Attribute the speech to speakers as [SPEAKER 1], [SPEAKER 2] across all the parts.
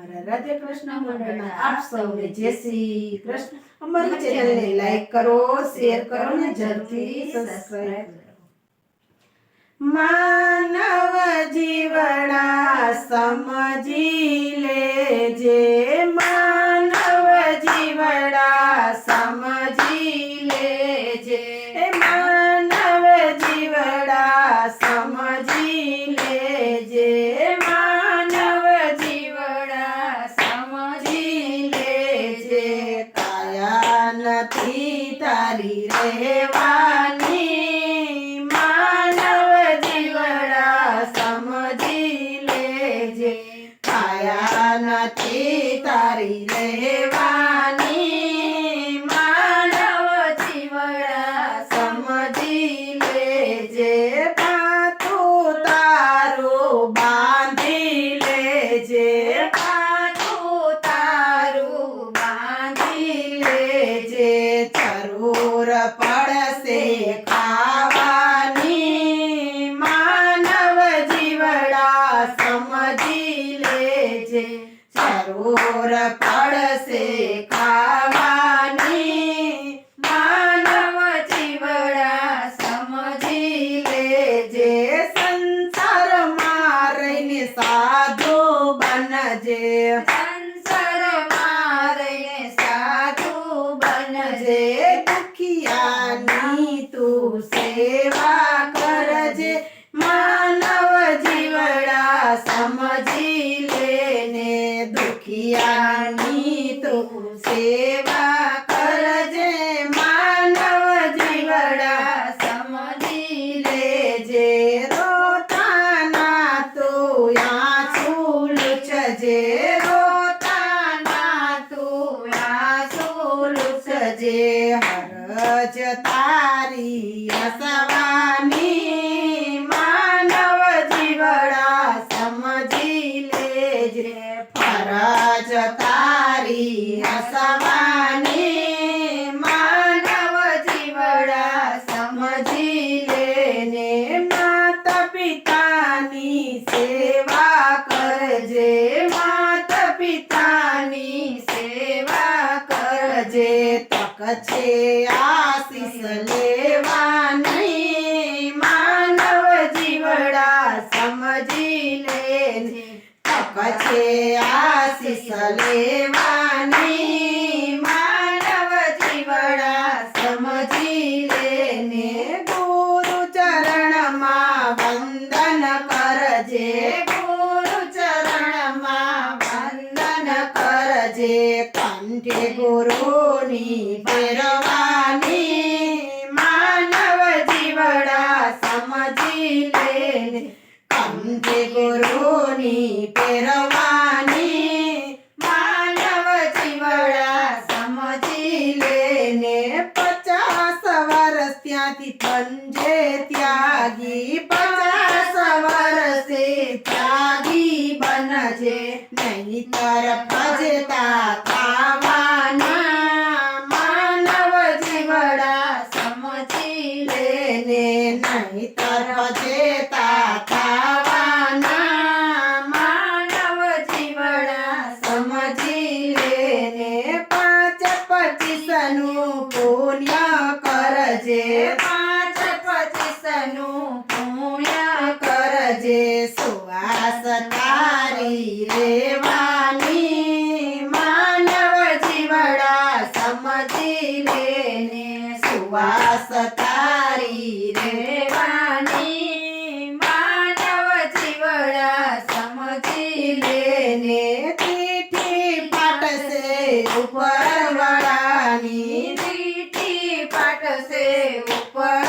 [SPEAKER 1] રાધે કૃષ્ણ મંડળમાં આપ સૌને જય શ્રી કૃષ્ણ અમારી ચેનલને લાઈક કરો શેર કરો ને જરૂરથી સબસ્ક્રાઇબ માનવ જીવડા સમજી લેજે નથી તારી રહેવાની પિયાની તું સેવા કરજે માનવ જીવડા
[SPEAKER 2] સમજી લેજે
[SPEAKER 1] રોતાના તું આંસુ લૂછજે
[SPEAKER 2] રોતાના તું આંસુ લૂછજે
[SPEAKER 1] હરજતા चे आसिस લેવા નહીં માનવ જીવડા સમજી લેની ટકા છે આસીસ લેવાની
[SPEAKER 2] માનવ જીવડા સમજી લેને
[SPEAKER 1] ગુરુ ચરણમાં વંદન કરજે
[SPEAKER 2] ગુરુ
[SPEAKER 1] ચરણમાં વંદન કરજે કાંટી ગુરુ आमचे गुरुनी पेरवानी
[SPEAKER 2] मानव जीवळा समजिले
[SPEAKER 1] पचास वर्ष्या ती पंजे त्यागी पचास वर्षे त्यागी बनजे नाही तर पजता पुण्य करजे
[SPEAKER 2] पाच पछि सनु पुण्य
[SPEAKER 1] करजे सुवास तारी रे जीवडा मानवडा समिरे सुवास तारी रे
[SPEAKER 2] pelo pai.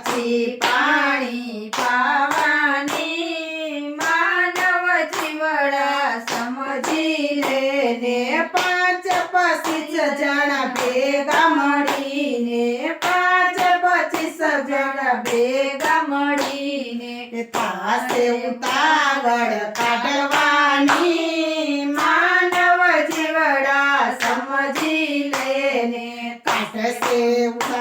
[SPEAKER 1] साक्षी पाणी
[SPEAKER 2] पावानी मानव जीवडा समजिले
[SPEAKER 1] ने पाच पस्तीस जणा भेगा मळीने पाच पचीस जणा
[SPEAKER 2] भेगा मळीने
[SPEAKER 1] तासे उतागड काढवानी मानव जीवडा समजिले ने काटसे उता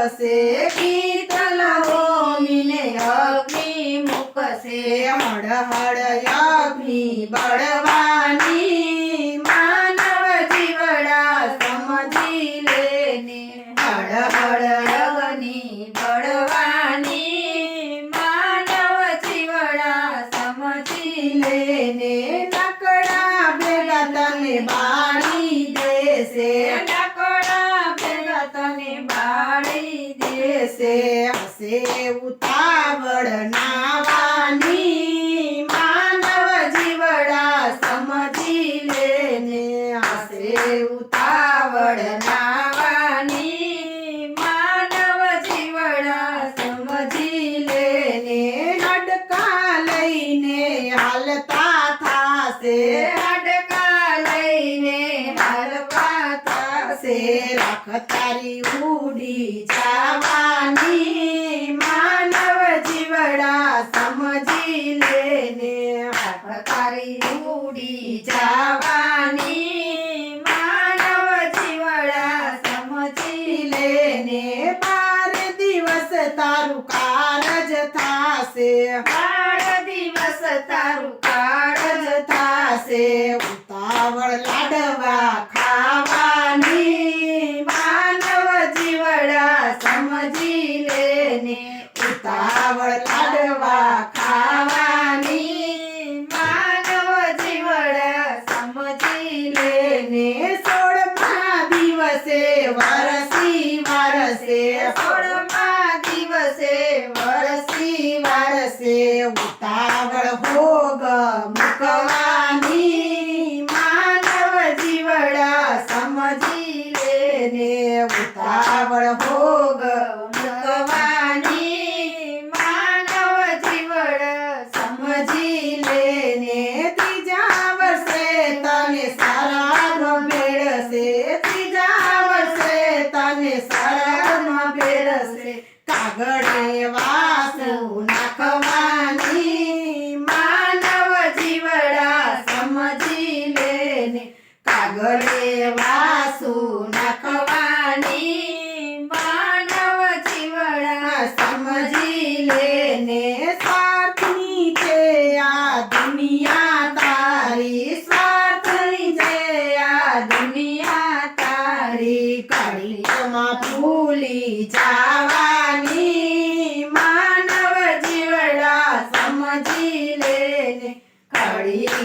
[SPEAKER 1] મુકશે કીર્તન હોમીને
[SPEAKER 2] અગ્નિ મુકશે
[SPEAKER 1] હળ હળ અગ્નિ બળવાની से
[SPEAKER 2] हटका लईने हर पाता से
[SPEAKER 1] रखतारी उडी चावानी मानव जीवडा समजी लेने
[SPEAKER 2] रखतारी उडी चावानी मानव जीवडा समजी
[SPEAKER 1] लेने पार दिवस तारु कारज थासे
[SPEAKER 2] हाड
[SPEAKER 1] ઉતાવળ લાડવા ખાવાની માનવ જીવડા સમજી
[SPEAKER 2] લેને
[SPEAKER 1] ઉતાવળ લાડવા ખાવાની
[SPEAKER 2] માનવ જીવડા સમજી
[SPEAKER 1] લેને સોળમા દિવસે વરસી વરસે
[SPEAKER 2] સોળમા દિવસે વરસી
[SPEAKER 1] વરસે ઉતાવળ ભોગમ दुनिया तारी जे आ
[SPEAKER 2] दुनिया तारी
[SPEAKER 1] कलिमा फुली जावानी मानव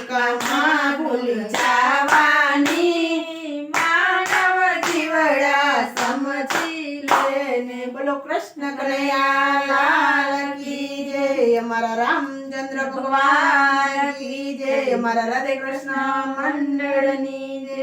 [SPEAKER 1] कमा जावानी
[SPEAKER 2] मानव जीवडा समजिले
[SPEAKER 1] बोलो कृष्ण कलया लाल की जय हमारा रामचंद्र भगवान અમારા રાધે કૃષ્ણ મંડળની જય